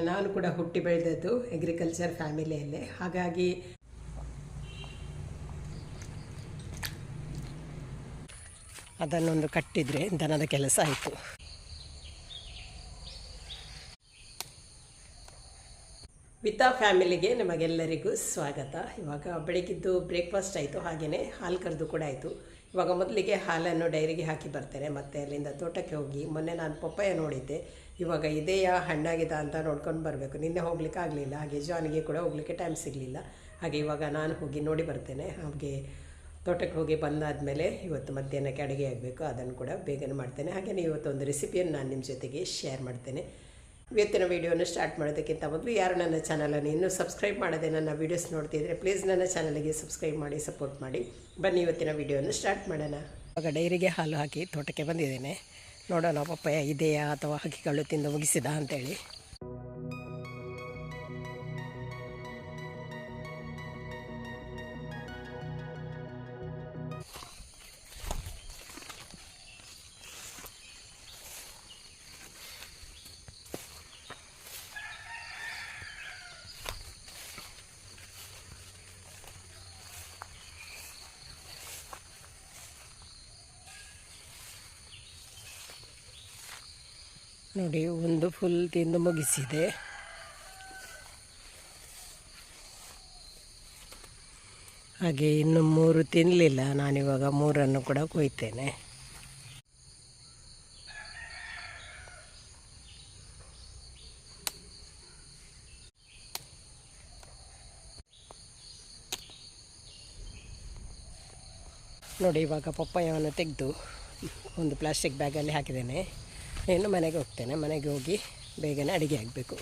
ನಾನು ಕೂಡ ಹುಟ್ಟಿ ಬೆಳೆದದ್ದು ಅಗ್ರಿಕಲ್ಚರ್ ಫ್ಯಾಮಿಲಿಯಲ್ಲೇ ಹಾಗಾಗಿ ಅದನ್ನೊಂದು ಕಟ್ಟಿದರೆ ದನದ ಕೆಲಸ ಆಯಿತು. ವಿತಾ ಫ್ಯಾಮಿಲಿಗೆ ನಿಮಗೆಲ್ಲರಿಗೂ ಸ್ವಾಗತ. ಇವಾಗ ಬೆಳಗಿದ್ದು ಬ್ರೇಕ್ಫಾಸ್ಟ್ ಆಯಿತು ಹಾಗೆಯೇ ಹಾಲು ಕರೆದು ಕೂಡ ಆಯಿತು. ಇವಾಗ ಮೊದಲಿಗೆ ಹಾಲನ್ನು ಡೈರಿಗೆ ಹಾಕಿ ಬರ್ತೇನೆ ಮತ್ತು ಅಲ್ಲಿಂದ ತೋಟಕ್ಕೆ ಹೋಗಿ ಮೊನ್ನೆ ನಾನು ಪಪ್ಪಾಯ ನೋಡಿದ್ದೆ. ಇವಾಗ ಇದೆಯಾ ಹಣ್ಣಾಗಿದೆ ಅಂತ ನೋಡ್ಕೊಂಡು ಬರಬೇಕು. ನಿನ್ನೆ ಹೋಗ್ಲಿಕ್ಕೆ ಆಗಲಿಲ್ಲ, ಹಾಗೆ ಜಾನಿಗೆ ಕೂಡ ಹೋಗಲಿಕ್ಕೆ ಟೈಮ್ ಸಿಗಲಿಲ್ಲ. ಹಾಗೆ ಇವಾಗ ನಾನು ಹೋಗಿ ನೋಡಿ ಬರ್ತೇನೆ. ಹಾಗೆ ತೋಟಕ್ಕೆ ಹೋಗಿ ಬಂದಾದಮೇಲೆ ಇವತ್ತು ಮಧ್ಯಾಹ್ನಕ್ಕೆ ಅಡುಗೆ ಆಗಬೇಕು. ಅದನ್ನು ಕೂಡ ಬೇಗನೆ ಮಾಡ್ತೇನೆ. ಹಾಗೆಯೇ ಇವತ್ತೊಂದು ರೆಸಿಪಿಯನ್ನು ನಾನು ನಿಮ್ಮ ಜೊತೆಗೆ ಶೇರ್ ಮಾಡ್ತೇನೆ. ಇವತ್ತಿನ ವಿಡಿಯೋನ ಸ್ಟಾರ್ಟ್ ಮಾಡೋದಕ್ಕಿಂತ ಮೊದಲು ಯಾರು ನನ್ನ ಚಾನಲನ್ನು ಇನ್ನೂ ಸಬ್ಸ್ಕ್ರೈಬ್ ಮಾಡದೆ ನನ್ನ ವೀಡಿಯೋಸ್ ನೋಡ್ತಿದ್ರೆ ಪ್ಲೀಸ್ ನನ್ನ ಚಾನಲಿಗೆ ಸಬ್ಸ್ಕ್ರೈಬ್ ಮಾಡಿ, ಸಪೋರ್ಟ್ ಮಾಡಿ. ಬನ್ನಿ ಇವತ್ತಿನ ವಿಡಿಯೋನ ಸ್ಟಾರ್ಟ್ ಮಾಡೋಣ. ಇವಾಗ ಡೈರಿಗೆ ಹಾಲು ಹಾಕಿ ತೋಟಕ್ಕೆ ಬಂದಿದ್ದೇನೆ. ನೋಡೋಣ ಪಪ್ಪಾಯ ಇದೆಯಾ ಅಥವಾ ಹಕ್ಕಿಗಳು ತಿಂದು ಮುಗಿಸಿದ ಅಂತೇಳಿ. ನೋಡಿ, ಒಂದು ಫುಲ್ ತಿಂದು ಮುಗಿಸಿದೆ. ಹಾಗೆ ಇನ್ನು ಮೂರು ತಿನ್ನಲಿಲ್ಲ ನಾನಿವಾಗ ಮೂರನ್ನು ಕೂಡ ಕೊಯ್ತೇನೆ. ನೋಡಿ, ಇವಾಗ ಪಪ್ಪಾಯವನ್ನು ತೆಗೆದು ಒಂದು ಪ್ಲಾಸ್ಟಿಕ್ ಬ್ಯಾಗಲ್ಲಿ ಹಾಕಿದ್ದೇನೆ. ಇನ್ನು ಮನೆಗೆ ಹೋಗ್ತೇನೆ. ಮನೆಗೆ ಹೋಗಿ ಬೇಗನೆ ಅಡುಗೆ ಆಗಬೇಕು.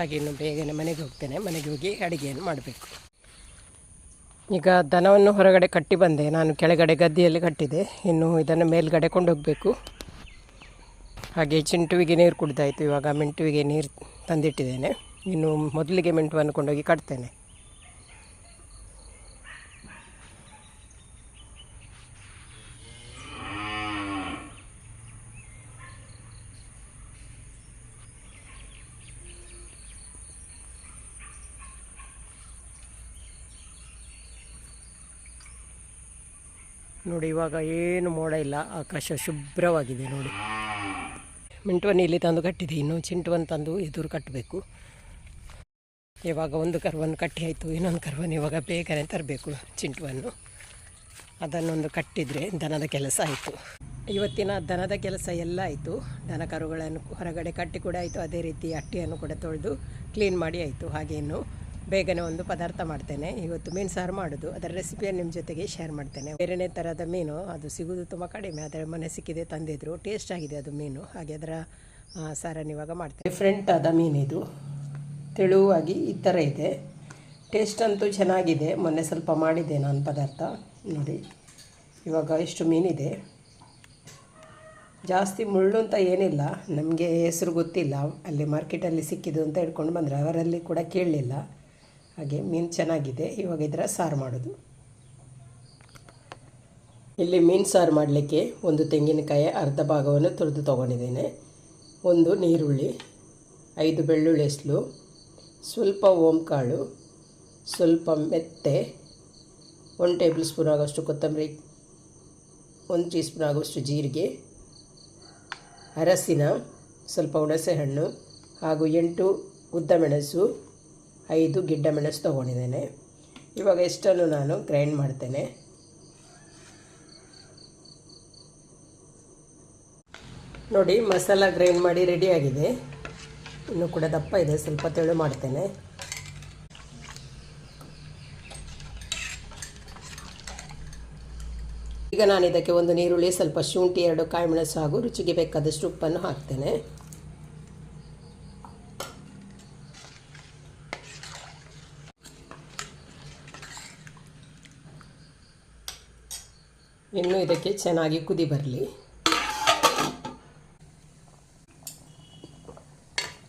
ಹಾಗೆ ಇನ್ನು ಬೇಗನೆ ಮನೆಗೆ ಹೋಗ್ತೇನೆ. ಮನೆಗೆ ಹೋಗಿ ಅಡುಗೆಯನ್ನು ಮಾಡಬೇಕು. ಈಗ ದನವನ್ನು ಹೊರಗಡೆ ಕಟ್ಟಿ ಬಂದೆ. ನಾನು ಕೆಳಗಡೆ ಗದ್ದೆಯಲ್ಲಿ ಕಟ್ಟಿದೆ. ಇನ್ನು ಇದನ್ನು ಮೇಲ್ಗಡೆ ಕೊಂಡೋಗಬೇಕು. ಹಾಗೆ ಚಿಂಟುವಿಗೆ ನೀರು ಕುಡಿದಾಯಿತು. ಇವಾಗ ಮೆಂಟುವಿಗೆ ನೀರು ತಂದಿಟ್ಟಿದ್ದೇನೆ. ಇನ್ನು ಮೊದಲಿಗೆ ಮೆಂಟುವನ್ನು ಕೊಂಡೋಗಿ ಕಟ್ತೇನೆ. ನೋಡಿ, ಇವಾಗ ಏನು ಮೋಡ ಇಲ್ಲ, ಆಕಾಶ ಶುಭ್ರವಾಗಿದೆ ನೋಡಿ. ಮಿಂಟುವನ್ನು ಇಲ್ಲಿ ತಂದು ಕಟ್ಟಿದೆ, ಇನ್ನು ಚಿಂಟುವನ್ನು ತಂದು ಎದುರು ಕಟ್ಟಬೇಕು. ಇವಾಗ ಒಂದು ಕರ್ವನ್ನು ಕಟ್ಟಿ ಆಯಿತು, ಇನ್ನೊಂದು ಕರ್ವನ್ನು ಇವಾಗ ಬೇಗನೆ ತರಬೇಕು ಚಿಂಟುವನ್ನು. ಅದನ್ನೊಂದು ಕಟ್ಟಿದರೆ ದನದ ಕೆಲಸ ಆಯಿತು. ಇವತ್ತಿನ ದನದ ಕೆಲಸ ಎಲ್ಲ ಆಯಿತು. ದನ ಕರುಗಳನ್ನು ಹೊರಗಡೆ ಕಟ್ಟಿ ಕೂಡ ಆಯಿತು, ಅದೇ ರೀತಿ ಅಟ್ಟಿಯನ್ನು ಕೂಡ ತೊಳೆದು ಕ್ಲೀನ್ ಮಾಡಿ ಆಯಿತು, ಹಾಗೆ ಇನ್ನು ಬೇಗನೆ ಒಂದು ಪದಾರ್ಥ ಮಾಡ್ತೇನೆ. ಇವತ್ತು ಮೀನು ಸಾರು ಮಾಡೋದು. ಅದರ ರೆಸಿಪಿಯನ್ನು ನಿಮ್ಮ ಜೊತೆಗೆ ಶೇರ್ ಮಾಡ್ತೇನೆ. ಬೇರೆನೇ ಥರದ ಮೀನು, ಅದು ಸಿಗೋದು ತುಂಬ ಕಡಿಮೆ. ಆದರೆ ಮನೆ ಸಿಕ್ಕಿದೆ, ತಂದಿದ್ರು. ಟೇಸ್ಟ್ ಆಗಿದೆ ಅದು ಮೀನು. ಹಾಗೆ ಅದರ ಸಾರನ್ನು ಇವಾಗ ಮಾಡ್ತೇನೆ. ಡಿಫ್ರೆಂಟ್ ಆದ ಮೀನಿದು ತೆಳುವಾಗಿ ಈ ಥರ ಇದೆ. ಟೇಸ್ಟ್ ಅಂತೂ ಚೆನ್ನಾಗಿದೆ. ಮೊನ್ನೆ ಸ್ವಲ್ಪ ಮಾಡಿದ್ದೆ ನಾನು ಪದಾರ್ಥ. ನೋಡಿ, ಇವಾಗ ಇಷ್ಟು ಮೀನಿದೆ. ಜಾಸ್ತಿ ಮುಳ್ಳು ಅಂತ ಏನಿಲ್ಲ. ನಮಗೆ ಹೆಸರು ಗೊತ್ತಿಲ್ಲ. ಅಲ್ಲಿ ಮಾರ್ಕೆಟಲ್ಲಿ ಸಿಕ್ಕಿದ್ದು ಅಂತ ಹಿಡ್ಕೊಂಡು ಬಂದರೆ. ಅವರಲ್ಲಿ ಕೂಡ ಕೇಳಲಿಲ್ಲ. ಹಾಗೆ ಮೀನು ಚೆನ್ನಾಗಿದೆ. ಇವಾಗ ಇದರ ಸಾರು ಮಾಡೋದು. ಇಲ್ಲಿ ಮೀನು ಸಾರು ಮಾಡಲಿಕ್ಕೆ ಒಂದು ತೆಂಗಿನಕಾಯಿ ಅರ್ಧ ಭಾಗವನ್ನು ತುರಿದು ತೊಗೊಂಡಿದ್ದೇನೆ. ಒಂದು ನೀರುಳ್ಳಿ, ಐದು ಬೆಳ್ಳುಳ್ಳಿ ಎಸ್ಲು ಸ್ವಲ್ಪ ಓಂಕಾಳು, ಸ್ವಲ್ಪ ಮೆತ್ತೆ, ಒಂದು ಟೇಬಲ್ ಸ್ಪೂನ್ ಆಗೋಷ್ಟು ಕೊತ್ತಂಬರಿ, ಒಂದು ಟೀ ಸ್ಪೂನ್ ಆಗುವಷ್ಟು ಜೀರಿಗೆ, ಅರಸಿನ ಸ್ವಲ್ಪ ಹುಣಸೆಹಣ್ಣು ಹಾಗೂ ಎಂಟು ಉದ್ದ ಮೆಣಸು ಐದು ಗಿಡ್ಡ ಮೆಣಸು ತೊಗೊಂಡಿದ್ದೇನೆ. ಇವಾಗ ಇಷ್ಟನ್ನು ನಾನು ಗ್ರೈಂಡ್ ಮಾಡ್ತೇನೆ. ನೋಡಿ, ಮಸಾಲ ಗ್ರೈಂಡ್ ಮಾಡಿ ರೆಡಿಯಾಗಿದೆ ಇನ್ನೂ ಕೂಡ ದಪ್ಪ ಇದೆ, ಸ್ವಲ್ಪ ತೆಳು ಮಾಡ್ತೇನೆ. ಈಗ ನಾನು ಇದಕ್ಕೆ ಒಂದು ನೀರುಳ್ಳಿ, ಸ್ವಲ್ಪ ಶುಂಠಿ, ಎರಡು ಕಾಯಿ ಮೆಣಸು ಹಾಗೂ ರುಚಿಗೆ ಬೇಕಾದಷ್ಟು ಉಪ್ಪನ್ನು ಹಾಕ್ತೇನೆ. ಇನ್ನು ಇದಕ್ಕೆ ಚೆನ್ನಾಗಿ ಕುದಿ ಬರಲಿ.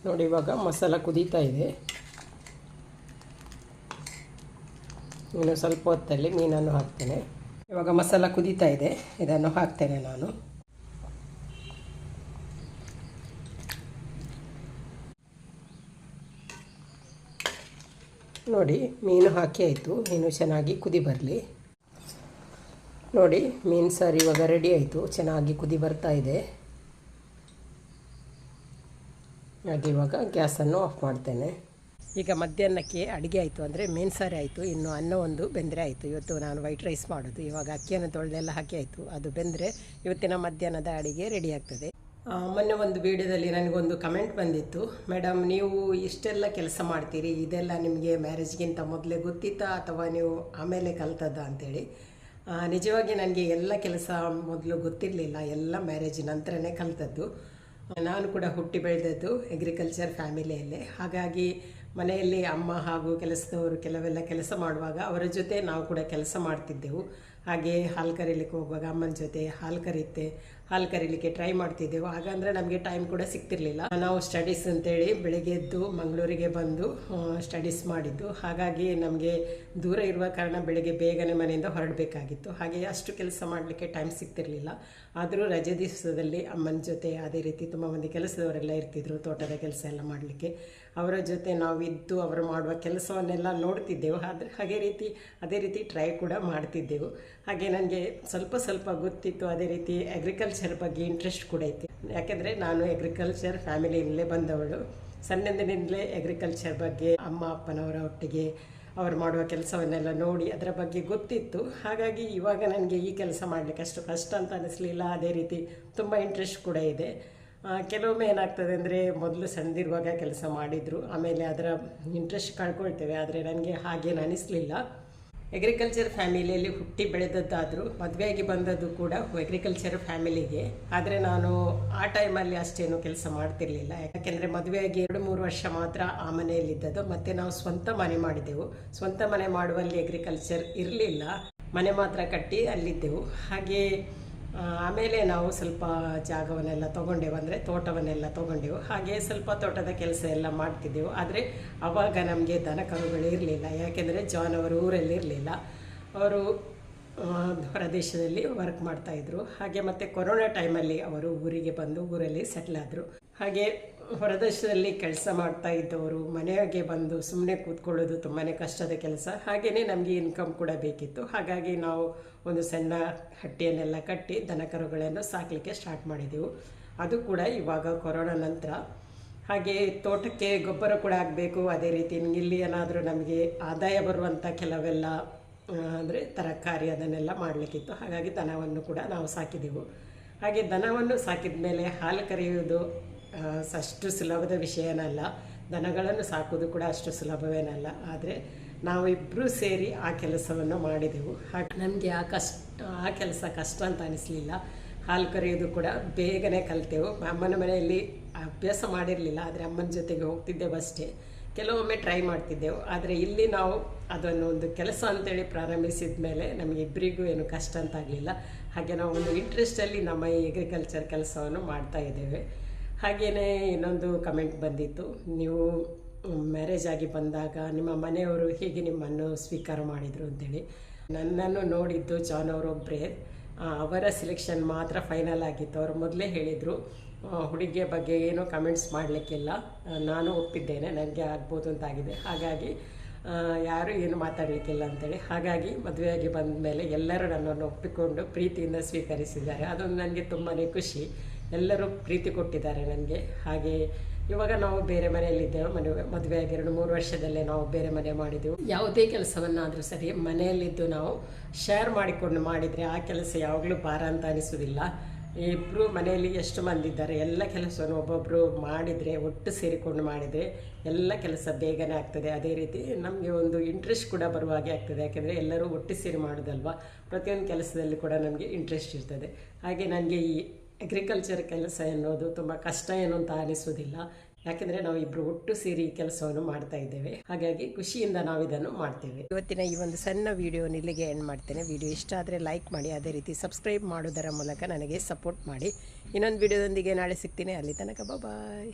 ನೋಡಿ, ಇವಾಗ ಮಸಾಲ ಕುದೀತಾ ಇದೆ. ಇನ್ನು ಸ್ವಲ್ಪ ಹೊತ್ತಲ್ಲಿ ಮೀನನ್ನು ಹಾಕ್ತೇನೆ. ಇವಾಗ ಮಸಾಲ ಕುದೀತಾ ಇದೆ. ಇದನ್ನು ಹಾಕ್ತೇನೆ ನಾನು. ನೋಡಿ, ಮೀನು ಹಾಕಿ ಆಯಿತು. ಮೀನು ಚೆನ್ನಾಗಿ ಕುದಿ ಬರಲಿ. ನೋಡಿ, ಮೀನು ಸಾರು ಇವಾಗ ರೆಡಿ ಆಯಿತು. ಚೆನ್ನಾಗಿ ಕುದಿ ಬರ್ತಾ ಇದೆ. ಹಾಗೆ ಇವಾಗ ಗ್ಯಾಸನ್ನು ಆಫ್ ಮಾಡ್ತೇನೆ. ಈಗ ಮಧ್ಯಾಹ್ನಕ್ಕೆ ಅಡುಗೆ ಆಯಿತು ಅಂದರೆ ಮೀನು ಸಾರು ಆಯಿತು. ಇನ್ನು ಅನ್ನ ಒಂದು ಬೆಂದರೆ ಆಯಿತು. ಇವತ್ತು ನಾನು ವೈಟ್ ರೈಸ್ ಮಾಡೋದು. ಇವಾಗ ಅಕ್ಕಿಯನ್ನು ತೊಳೆದೆಲ್ಲ ಹಾಕಿ ಆಯಿತು. ಅದು ಬೆಂದರೆ ಇವತ್ತಿನ ಮಧ್ಯಾಹ್ನದ ಅಡುಗೆ ರೆಡಿ ಆಗ್ತದೆ. ಮೊನ್ನೆ ಒಂದು ವಿಡಿಯೋದಲ್ಲಿ ನನಗೊಂದು ಕಮೆಂಟ್ ಬಂದಿತ್ತು. ಮೇಡಮ್ ನೀವು ಇಷ್ಟೆಲ್ಲ ಕೆಲಸ ಮಾಡ್ತೀರಿ. ಇದೆಲ್ಲ ನಿಮಗೆ ಮ್ಯಾರೇಜ್ಗಿಂತ ಮೊದಲೇ ಗೊತ್ತಿತ್ತಾ ಅಥವಾ ನೀವು ಆಮೇಲೆ ಕಲ್ತದ್ದ? ಅಂತೇಳಿ. ನಿಜವಾಗಿ ನನಗೆ ಎಲ್ಲ ಕೆಲಸ ಮೊದಲು ಗೊತ್ತಿರಲಿಲ್ಲ. ಎಲ್ಲ ಮ್ಯಾರೇಜ್ ನಂತರನೇ ಕಲಿತದ್ದು. ನಾನು ಕೂಡ ಹುಟ್ಟಿ ಬೆಳೆದದ್ದು ಅಗ್ರಿಕಲ್ಚರ್ ಫ್ಯಾಮಿಲಿಯಲ್ಲೇ ಹಾಗಾಗಿ ಮನೆಯಲ್ಲಿ ಅಮ್ಮ ಹಾಗೂ ಕೆಲಸದವರು ಕೆಲವೆಲ್ಲ ಕೆಲಸ ಮಾಡುವಾಗ ಅವರ ಜೊತೆ ನಾವು ಕೂಡ ಕೆಲಸ ಮಾಡ್ತಿದ್ದೆವು. ಹಾಗೆ ಹಾಲು ಕರೀಲಿಕ್ಕೆ ಹೋಗುವಾಗ ಅಮ್ಮನ ಜೊತೆ ಹಾಲು ಕರೀತೆ ಹಾಲು ಕರೀಲಿಕ್ಕೆ ಟ್ರೈ ಮಾಡ್ತಿದ್ದೆವು. ಹಾಗಂದರೆ ನಮಗೆ ಟೈಮ್ ಕೂಡ ಸಿಗ್ತಿರ್ಲಿಲ್ಲ. ನಾವು ಸ್ಟಡೀಸ್ ಅಂತೇಳಿ ಬೆಳಿಗ್ಗೆ ಎದ್ದು ಮಂಗಳೂರಿಗೆ ಬಂದು ಸ್ಟಡೀಸ್ ಮಾಡಿದ್ದು. ಹಾಗಾಗಿ ನಮಗೆ ದೂರ ಇರುವ ಕಾರಣ ಬೆಳಿಗ್ಗೆ ಬೇಗನೆ ಮನೆಯಿಂದ ಹೊರಡಬೇಕಾಗಿತ್ತು. ಹಾಗೆ ಅಷ್ಟು ಕೆಲಸ ಮಾಡಲಿಕ್ಕೆ ಟೈಮ್ ಸಿಗ್ತಿರಲಿಲ್ಲ. ಆದರೂ ರಜೆ ದಿವಸದಲ್ಲಿ ಅಮ್ಮನ ಜೊತೆ ಅದೇ ರೀತಿ ತುಂಬ ಮಂದಿ ಕೆಲಸದವರೆಲ್ಲ ಇರ್ತಿದ್ರು, ತೋಟದ ಕೆಲಸ ಎಲ್ಲ ಮಾಡಲಿಕ್ಕೆ. ಅವರ ಜೊತೆ ನಾವಿದ್ದು, ಅವರು ಮಾಡುವ ಕೆಲಸವನ್ನೆಲ್ಲ ನೋಡ್ತಿದ್ದೆವು. ಆದರೆ ಹಾಗೆ ರೀತಿ, ಅದೇ ರೀತಿ ಟ್ರೈ ಕೂಡ ಮಾಡ್ತಿದ್ದೆವು. ಹಾಗೆ ನನಗೆ ಸ್ವಲ್ಪ ಸ್ವಲ್ಪ ಗೊತ್ತಿತ್ತು. ಅದೇ ರೀತಿ ಅಗ್ರಿಕಲ್ಚರ್ ಬಗ್ಗೆ ಇಂಟ್ರೆಸ್ಟ್ ಕೂಡ ಐತೆ. ಯಾಕೆಂದರೆ ನಾನು ಅಗ್ರಿಕಲ್ಚರ್ ಫ್ಯಾಮಿಲಿಯಲ್ಲೇ ಬಂದವಳು. ಸಣ್ಣಂದಿನಿಂದಲೇ ಅಗ್ರಿಕಲ್ಚರ್ ಬಗ್ಗೆ ಅಮ್ಮ, ಅಪ್ಪನವರ ಒಟ್ಟಿಗೆ ಅವರು ಮಾಡುವ ಕೆಲಸವನ್ನೆಲ್ಲ ನೋಡಿ ಅದರ ಬಗ್ಗೆ ಗೊತ್ತಿತ್ತು. ಹಾಗಾಗಿ ಇವಾಗ ನನಗೆ ಈ ಕೆಲಸ ಮಾಡಲಿಕ್ಕೆ ಅಷ್ಟು ಕಷ್ಟ ಅಂತ ಅನಿಸ್ಲಿಲ್ಲ. ಅದೇ ರೀತಿ ತುಂಬ ಇಂಟ್ರೆಸ್ಟ್ ಕೂಡ ಇದೆ. ಕೆಲವೊಮ್ಮೆ ಏನಾಗ್ತದೆ ಅಂದರೆ ಮೊದಲು ಸಣ್ಣದಿರುವಾಗ ಕೆಲಸ ಮಾಡಿದರು. ಆಮೇಲೆ ಅದರ ಇಂಟ್ರೆಸ್ಟ್ ಕಳ್ಕೊಳ್ತೇವೆ. ಆದರೆ ನನಗೆ ಹಾಗೇನು ಅನಿಸ್ಲಿಲ್ಲ. ಅಗ್ರಿಕಲ್ಚರ್ ಫ್ಯಾಮಿಲಿಯಲ್ಲಿ ಹುಟ್ಟಿ ಬೆಳೆದದ್ದಾದರೂ ಮದುವೆಯಾಗಿ ಬಂದದ್ದು ಕೂಡ ಅಗ್ರಿಕಲ್ಚರ್ ಫ್ಯಾಮಿಲಿಗೆ ಆದರೆ ನಾನು ಆ ಟೈಮಲ್ಲಿ ಅಷ್ಟೇನು ಕೆಲಸ ಮಾಡ್ತಿರ್ಲಿಲ್ಲ. ಯಾಕೆಂದರೆ ಮದುವೆಯಾಗಿ ಎರಡು, ಮೂರು ವರ್ಷ ಮಾತ್ರ ಆ ಮನೆಯಲ್ಲಿದ್ದದ್ದು. ಮತ್ತು ನಾವು ಸ್ವಂತ ಮನೆ ಮಾಡಿದೆವು. ಸ್ವಂತ ಮನೆ ಮಾಡುವಲ್ಲಿ ಅಗ್ರಿಕಲ್ಚರ್ ಇರಲಿಲ್ಲ. ಮನೆ ಮಾತ್ರ ಕಟ್ಟಿ ಅಲ್ಲಿದ್ದೆವು. ಹಾಗೆ ಆಮೇಲೆ ನಾವು ಸ್ವಲ್ಪ ಜಾಗವನ್ನೆಲ್ಲ ತೊಗೊಂಡೆವು ಅಂದರೆ ತೋಟವನ್ನೆಲ್ಲ ತಗೊಂಡೆವು. ಹಾಗೆ ಸ್ವಲ್ಪ ತೋಟದ ಕೆಲಸ ಎಲ್ಲ ಮಾಡ್ತಿದ್ದೆವು. ಆದರೆ ಅವಾಗ ನಮಗೆ ದನ ಕರುಗಳು ಇರಲಿಲ್ಲ. ಯಾಕೆಂದರೆ ಜಾನ್ ಅವರು ಊರಲ್ಲಿ ಇರಲಿಲ್ಲ. ಅವರು ಹೊರದೇಶದಲ್ಲಿ ವರ್ಕ್ ಮಾಡ್ತಾಯಿದ್ರು ಹಾಗೆ ಮತ್ತು ಕೊರೋನಾ ಟೈಮಲ್ಲಿ ಅವರು ಊರಿಗೆ ಬಂದು, ಊರಲ್ಲಿ ಸೆಟ್ಲ್ ಆದರು. ಹಾಗೆ ಹೊರದೇಶದಲ್ಲಿ ಕೆಲಸ ಮಾಡ್ತಾ ಇದ್ದವರು, ಮನೆಗೆ ಬಂದು ಸುಮ್ಮನೆ ಕೂತ್ಕೊಳ್ಳೋದು ತುಂಬಾ ಕಷ್ಟದ ಕೆಲಸ. ಹಾಗೆಯೇ ನಮಗೆ ಇನ್ಕಮ್ ಕೂಡ ಬೇಕಿತ್ತು. ಹಾಗಾಗಿ ನಾವು ಒಂದು ಸಣ್ಣ ಹಟ್ಟಿಯನ್ನೆಲ್ಲ ಕಟ್ಟಿ ದನಕರುಗಳನ್ನು ಸಾಕಲಿಕ್ಕೆ ಸ್ಟಾರ್ಟ್ ಮಾಡಿದೆವು. ಅದು ಕೂಡ ಇವಾಗ ಕೊರೋನಾ ನಂತರ. ಹಾಗೆ ತೋಟಕ್ಕೆ ಗೊಬ್ಬರ ಕೂಡ ಆಗಬೇಕು ಅದೇ ರೀತಿ ಇಲ್ಲಿ ಏನಾದರೂ ನಮಗೆ ಆದಾಯ ಬರುವಂಥ ಕೆಲವೆಲ್ಲ ಅಂದರೆ ತರಕಾರಿ ಅದನ್ನೆಲ್ಲ ಮಾಡಲಿಕ್ಕಿತ್ತು. ಹಾಗಾಗಿ ದನವನ್ನು ಕೂಡ ನಾವು ಸಾಕಿದೆವು. ಹಾಗೆ ದನವನ್ನು ಸಾಕಿದ ಮೇಲೆ ಹಾಲು ಕರೆಯುವುದು ಅಷ್ಟು ಸುಲಭದ ವಿಷಯನಲ್ಲ. ದನಗಳನ್ನು ಸಾಕೋದು ಕೂಡ ಅಷ್ಟು ಸುಲಭವೇನಲ್ಲ. ಆದರೆ ನಾವಿಬ್ಬರೂ ಸೇರಿ ಆ ಕೆಲಸವನ್ನು ಮಾಡಿದೆವು. ಹಾಗೆ ನಮಗೆ ಆ ಕಷ್ಟ, ಆ ಕೆಲಸ ಕಷ್ಟ ಅಂತ ಅನಿಸ್ಲಿಲ್ಲ. ಹಾಲು ಕರೆಯೋದು ಕೂಡ ಬೇಗನೆ ಕಲಿತೆವು. ಅಮ್ಮನ ಮನೆಯಲ್ಲಿ ಅಭ್ಯಾಸ ಮಾಡಿರಲಿಲ್ಲ. ಆದರೆ ಅಮ್ಮನ ಜೊತೆಗೆ ಹೋಗ್ತಿದ್ದೆವು ಅಷ್ಟೇ. ಕೆಲವೊಮ್ಮೆ ಟ್ರೈ ಮಾಡ್ತಿದ್ದೆವು. ಆದರೆ ಇಲ್ಲಿ ನಾವು ಅದನ್ನು ಒಂದು ಕೆಲಸ ಅಂತೇಳಿ ಪ್ರಾರಂಭಿಸಿದ ಮೇಲೆ ನಮಗೆ ಇಬ್ಬರಿಗೂ ಏನು ಕಷ್ಟ ಅಂತ ಆಗಲಿಲ್ಲ. ಹಾಗೆ ನಾವು ಒಂದು ಇಂಟ್ರೆಸ್ಟಲ್ಲಿ ನಮ್ಮ ಈ ಅಗ್ರಿಕಲ್ಚರ್ ಕೆಲಸವನ್ನು ಮಾಡ್ತಾ ಇದ್ದೇವೆ. ಹಾಗೆಯೇ ಇನ್ನೊಂದು ಕಮೆಂಟ್ ಬಂದಿತ್ತು. ನೀವು ಮ್ಯಾರೇಜ್ ಆಗಿ ಬಂದಾಗ ನಿಮ್ಮ ಮನೆಯವರು ಹೇಗೆ ನಿಮ್ಮನ್ನು ಸ್ವೀಕಾರ ಮಾಡಿದರು ಅಂತೇಳಿ. ನನ್ನನ್ನು ನೋಡಿದ್ದು ಜಾನ್ ಅವರೊಬ್ಬರೇ ಅವರ ಸೆಲೆಕ್ಷನ್ ಮಾತ್ರ ಫೈನಲ್ ಆಗಿತ್ತು. ಅವರು ಮೊದಲೇ ಹೇಳಿದರು ಹುಡುಗಿಯ ಬಗ್ಗೆ ಏನೂ ಕಮೆಂಟ್ಸ್ ಮಾಡಲಿಕ್ಕಿಲ್ಲ. ನಾನು ಒಪ್ಪಿದ್ದೇನೆ ನನಗೆ ಆಗ್ಬೋದು ಅಂತಾಗಿದೆ. ಹಾಗಾಗಿ ಯಾರೂ ಏನು ಮಾತಾಡಲಿಕ್ಕಿಲ್ಲ ಅಂತೇಳಿ. ಹಾಗಾಗಿ ಮದುವೆಯಾಗಿ ಬಂದ ಮೇಲೆ ಎಲ್ಲರೂ ನನ್ನನ್ನು ಒಪ್ಪಿಕೊಂಡು ಪ್ರೀತಿಯಿಂದ ಸ್ವೀಕರಿಸಿದ್ದಾರೆ. ಅದೊಂದು ನನಗೆ ತುಂಬಾ ಖುಷಿ. ಎಲ್ಲರೂ ಪ್ರೀತಿ ಕೊಟ್ಟಿದ್ದಾರೆ ನನಗೆ. ಹಾಗೆ ಇವಾಗ ನಾವು ಬೇರೆ ಮನೆಯಲ್ಲಿದ್ದೇವೆ. ಮದುವೆ ಆಗಿ ಎರಡು ಮೂರು ವರ್ಷದಲ್ಲೇ ನಾವು ಬೇರೆ ಮನೆ ಮಾಡಿದೆವು. ಯಾವುದೇ ಕೆಲಸವನ್ನಾದರೂ ಸರಿ ಮನೆಯಲ್ಲಿದ್ದು ನಾವು ಶೇರ್ ಮಾಡಿಕೊಂಡು ಮಾಡಿದರೆ ಆ ಕೆಲಸ ಯಾವಾಗಲೂ ಭಾರ ಅಂತ ಅನಿಸೋದಿಲ್ಲ ಇಬ್ಬರು ಮನೆಯಲ್ಲಿ ಎಷ್ಟು ಮಂದಿ ಇದ್ದಾರೆ ಎಲ್ಲ ಕೆಲಸವನ್ನು ಒಬ್ಬೊಬ್ಬರು ಮಾಡಿದರೆ, ಒಟ್ಟು ಸೇರಿಕೊಂಡು ಮಾಡಿದರೆ ಎಲ್ಲ ಕೆಲಸ ಬೇಗನೆ ಆಗ್ತದೆ. ಅದೇ ರೀತಿ ನಮಗೆ ಒಂದು ಇಂಟ್ರೆಸ್ಟ್ ಕೂಡ ಬರುವ ಹಾಗೆ ಆಗ್ತದೆ. ಯಾಕೆಂದರೆ ಎಲ್ಲರೂ ಒಟ್ಟು ಸೇರಿ ಮಾಡೋದಲ್ವ? ಪ್ರತಿಯೊಂದು ಕೆಲಸದಲ್ಲಿ ಕೂಡ ನಮಗೆ ಇಂಟ್ರೆಸ್ಟ್ ಇರ್ತದೆ. ಹಾಗೆ ನನಗೆ ಈ ಅಗ್ರಿಕಲ್ಚರ್ ಕೆಲಸ ಎನ್ನುವುದು ತುಂಬ ಕಷ್ಟ ಏನು ಅಂತ ಅನಿಸುವುದಿಲ್ಲ. ಯಾಕೆಂದರೆ ನಾವು ಇಬ್ಬರು ಒಟ್ಟು ಸೇರಿ ಕೆಲಸವನ್ನು ಮಾಡ್ತಾ ಇದ್ದೇವೆ. ಹಾಗಾಗಿ ಖುಷಿಯಿಂದ ನಾವು ಇದನ್ನು ಮಾಡ್ತೇವೆ. ಇವತ್ತಿನ ಈ ಒಂದು ಸಣ್ಣ ವಿಡಿಯೋ ಇಲ್ಲಿಗೆ ಎಂಡ್ ಮಾಡ್ತೇನೆ. ವಿಡಿಯೋ ಇಷ್ಟ ಆದರೆ ಲೈಕ್ ಮಾಡಿ, ಅದೇ ರೀತಿ ಸಬ್ಸ್ಕ್ರೈಬ್ ಮಾಡೋದರ ಮೂಲಕ ನನಗೆ ಸಪೋರ್ಟ್ ಮಾಡಿ. ಇನ್ನೊಂದು ವಿಡಿಯೋದೊಂದಿಗೆ ನಾಳೆ ಸಿಗ್ತೀನಿ. ಅಲ್ಲಿ ತನಕ ಬಾಯ್